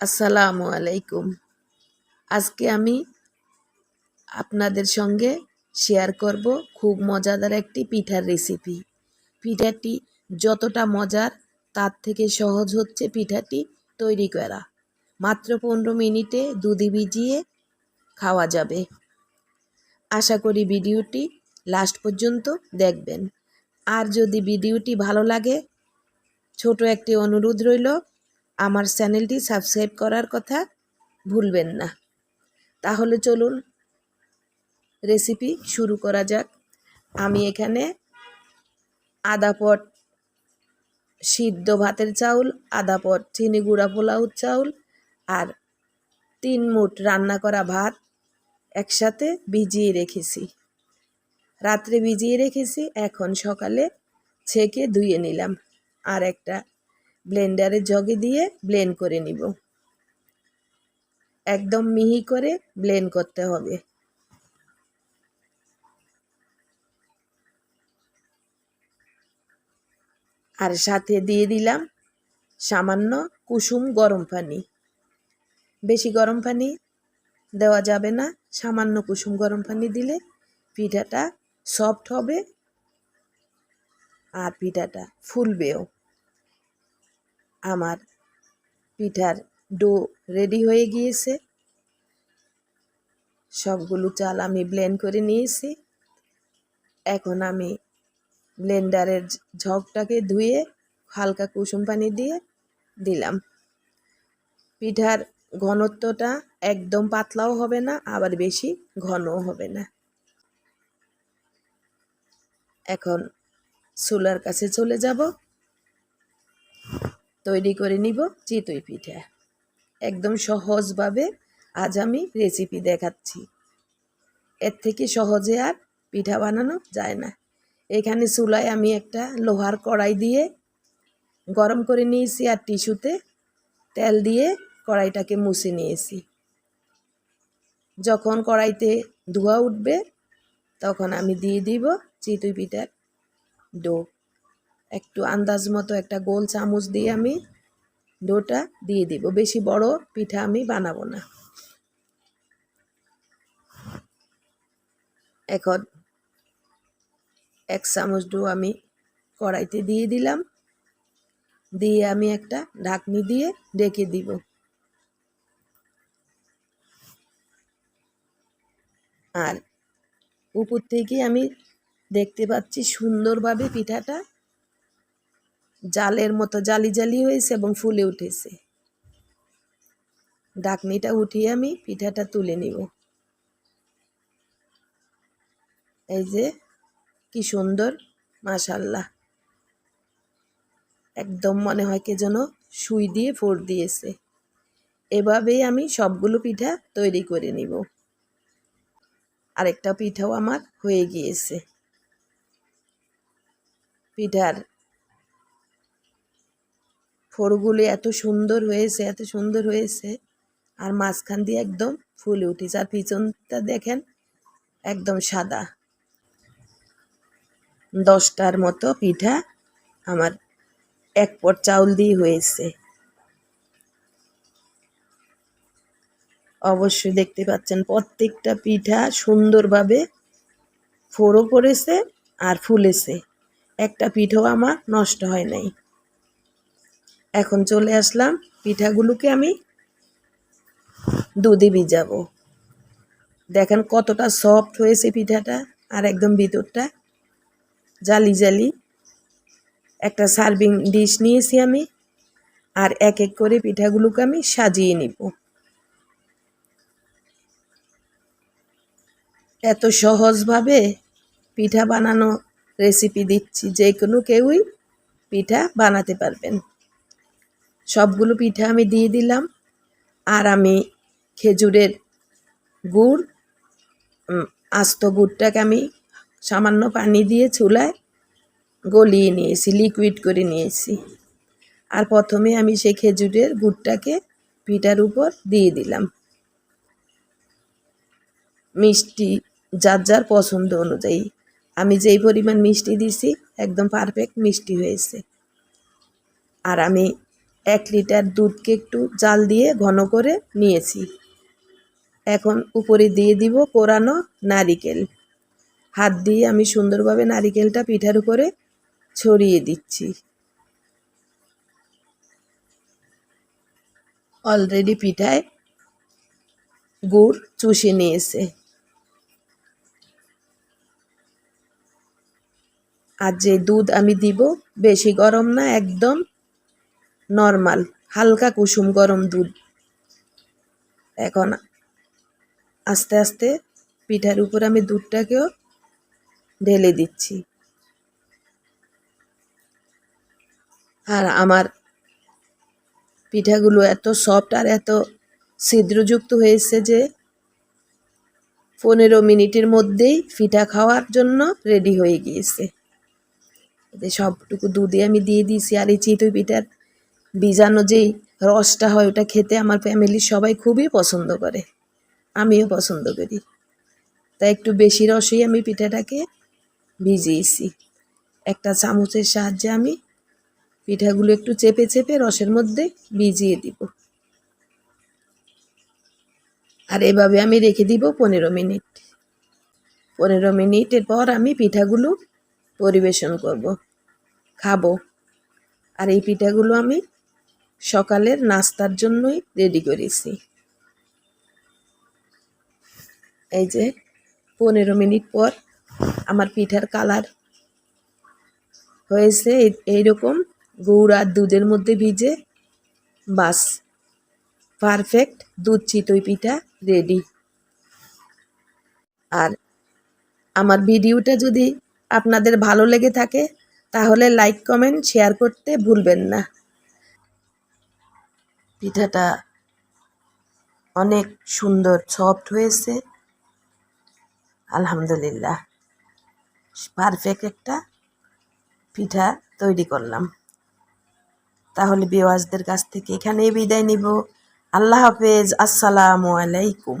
আসসালামু আলাইকুম। আজকে আমি আপনাদের সঙ্গে শেয়ার করব খুব মজাদার একটি পিঠার রেসিপি পিঠাটি যতটা মজার, তার থেকে সহজ হচ্ছে পিঠাটি তৈরি করা। মাত্র পনেরো মিনিটে দুধে ভিজিয়ে খাওয়া যাবে। আশা করি ভিডিওটি লাস্ট পর্যন্ত দেখবেন। আর যদি ভিডিওটি ভালো লাগে, ছোট একটি অনুরোধ রইল আমার চ্যানেলটি সাবস্ক্রাইব করার কথা ভুলবেন না। তাহলে চলুন রেসিপি শুরু করা যাক। আমি এখানে আদা পট, সিদ্ধ ভাতের চাউল, আদা পট, চিনি গুঁড়া পোলাও চাউল আর তিন মুঠ রান্না করা ভাত একসাথে ভিজিয়ে রেখেছি। রাত্রে ভিজিয়ে রেখেছি, এখন সকালে ছেঁকে ধুয়ে নিলাম। আর একটা ব্লেন্ডারে জগে দিয়ে ব্লেন্ড করে নিব। একদম মিহি করে ব্লেন্ড করতে হবে। আর সাথে দিয়ে দিলাম সামান্য কুসুম গরম পানি। বেশি গরম পানি দেওয়া যাবে না। সামান্য কুসুম গরম পানি দিলে পিঠাটা সফট হবে আর পিঠাটা ফুলবেও। আমার পিঠার ডো রেডি হয়ে গিয়েছে। সবগুলো চাল আমি ব্লেন্ড করে নিয়েছি। এখন আমি ব্লেন্ডারের ঝকটাকে ধুয়ে হালকা কুসুম পানি দিয়ে দিলাম। পিঠার ঘনত্বটা একদম পাতলাও হবে না, আবার বেশি ঘনও হবে না। এখন চুলার কাছে চলে যাব। তৈরি করে নিব চিতই পিঠা। একদম সহজভাবে আজ আমি রেসিপি দেখাচ্ছি। এর থেকে সহজে আর পিঠা বানানো যায় না। এখানে চুলায় আমি একটা লোহার কড়াই দিয়ে গরম করে নিয়েছি আর টিস্যুতে তেল দিয়ে কড়াইটাকে মুছে নিয়েছি। যখন কড়াইতে ধোয়া উঠবে, তখন আমি দিয়ে দিব চিতই পিঠার ডো। একটু আন্দাজ মতো একটা গোল চামচ দিয়ে আমি ডোটা দিয়ে দিব। বেশি বড় পিঠা আমি বানাবো না। এখন এক চামচ ডো আমি কড়াইতে দিয়ে দিলাম। দিয়ে আমি একটা ঢাকনি দিয়ে ডেকে দিব। আর উপর থেকে আমি দেখতে পাচ্ছি সুন্দরভাবে পিঠাটা জালের মতো জালি জালি হয়েছে এবং ফুলে উঠেছে। ডাকনিটা উঠিয়ে আমি পিঠাটা তুলে নিব। এই যে কি সুন্দর মাশাল্লাহ একদম মনে হয় কে যেন সুই দিয়ে ফোর দিয়েছে। এভাবেই আমি সবগুলো পিঠা তৈরি করে নিব। আরেকটা পিঠাও আমার হয়ে গিয়েছে। পিঠার ফোরগুলি এত সুন্দর হয়েছে, এত সুন্দর হয়েছে। আর মাঝখান দিয়ে একদম ফুলে উঠেছে। আর পিছনটা দেখেন, একদম সাদা। দশটার মতো পিঠা আমার এক পট চাউল দিয়ে হয়েছে। অবশ্যই দেখতে পাচ্ছেন, প্রত্যেকটা পিঠা সুন্দরভাবে ফোড়ও পড়েছে আর ফুলেছে। একটা পিঠাও আমার নষ্ট হয় নাই। এখন চলে আসলাম, পিঠাগুলোকে আমি দুধে ভিজাবো। দেখেন কতটা সফট হয়েছে পিঠাটা, আর একদম ভিতরটা জালি জালি। একটা সার্ভিং ডিশ নিয়েছি আমি, আর এক এক করে পিঠাগুলোকে আমি সাজিয়ে নিব। এত সহজভাবে পিঠা বানানো রেসিপি দিচ্ছি, যে কোনো কেউই পিঠা বানাতে পারবেন। সবগুলো পিঠা আমি দিয়ে দিলাম। আর আমি খেজুরের গুড় আস্ত গুড়টাকে আমি সামান্য পানি দিয়ে চুলায় গলিয়ে নিয়েছি লিকুইড করে নিয়েছি। আর প্রথমে আমি সেই খেজুরের গুড়টাকে পিঠার উপর দিয়ে দিলাম। মিষ্টি যার যার পছন্দ অনুযায়ী। আমি যেই পরিমাণ মিষ্টি দিছি, একদম পারফেক্ট মিষ্টি হয়েছে। আর আমি এক লিটার দুধকে একটু জাল দিয়ে ঘন করে নিয়েছি। এখন উপরে দিয়ে দিব কোরানো নারিকেল। হাত দিয়ে আমি সুন্দরভাবে নারিকেলটা পিঠার উপরে ছড়িয়ে দিচ্ছি। অলরেডি পিঠায় গুড় চুষে নিয়েছে। আর যে দুধ আমি দিব বেশি গরম না, একদম নর্মাল, হালকা কুসুম গরম দুধ। এখন আস্তে আস্তে পিঠার উপর আমি দুধটাকেও ঢেলে দিচ্ছি। আর আমার পিঠাগুলো এত সফট আর এত ছিদ্রযুক্ত হয়েছে যে পনেরো মিনিটের মধ্যেই পিঠা খাওয়ার জন্য রেডি হয়ে গিয়েছে। এতে সবটুকু দুধে আমি দিয়ে দিয়েছি, আর এই চিতই পিঠার বীজাণু যেই রসটা হয় ওটা খেতে আমার ফ্যামিলির সবাই খুবই পছন্দ করে। আমিও পছন্দ করি। তাই একটু বেশি রসেই আমি পিঠাটাকে ভিজিয়েছি। একটা চামচের সাহায্যে আমি পিঠাগুলো একটু চেপে চেপে রসের মধ্যে ভিজিয়ে দিব। আর এভাবে আমি রেখে দিব পনেরো মিনিট। পনেরো মিনিটের পর আমি পিঠাগুলো পরিবেশন করব, খাব। আর এই পিঠাগুলো আমি সকালের নাস্তার জন্যই রেডি করেছি। এই যে পনেরো মিনিট পর আমার পিঠার কালার হয়েছে এই- এইরকম গুড় আর দুধের মধ্যে ভিজে বাস। পারফেক্ট দুধ চিতই পিঠা রেডি। আর আমার ভিডিওটা যদি আপনাদের ভালো লেগে থাকে, তাহলে লাইক, কমেন্ট, শেয়ার করতে ভুলবেন না। পিঠাটা অনেক সুন্দর সফট হয়েছে। আলহামদুলিল্লাহ। পারফেক্ট একটা পিঠা তৈরি করলাম। তাহলে বিওয়াজদের কাছ থেকে এখানেই বিদায় নিব। আল্লাহ হাফেজ। আসসালামু আলাইকুম।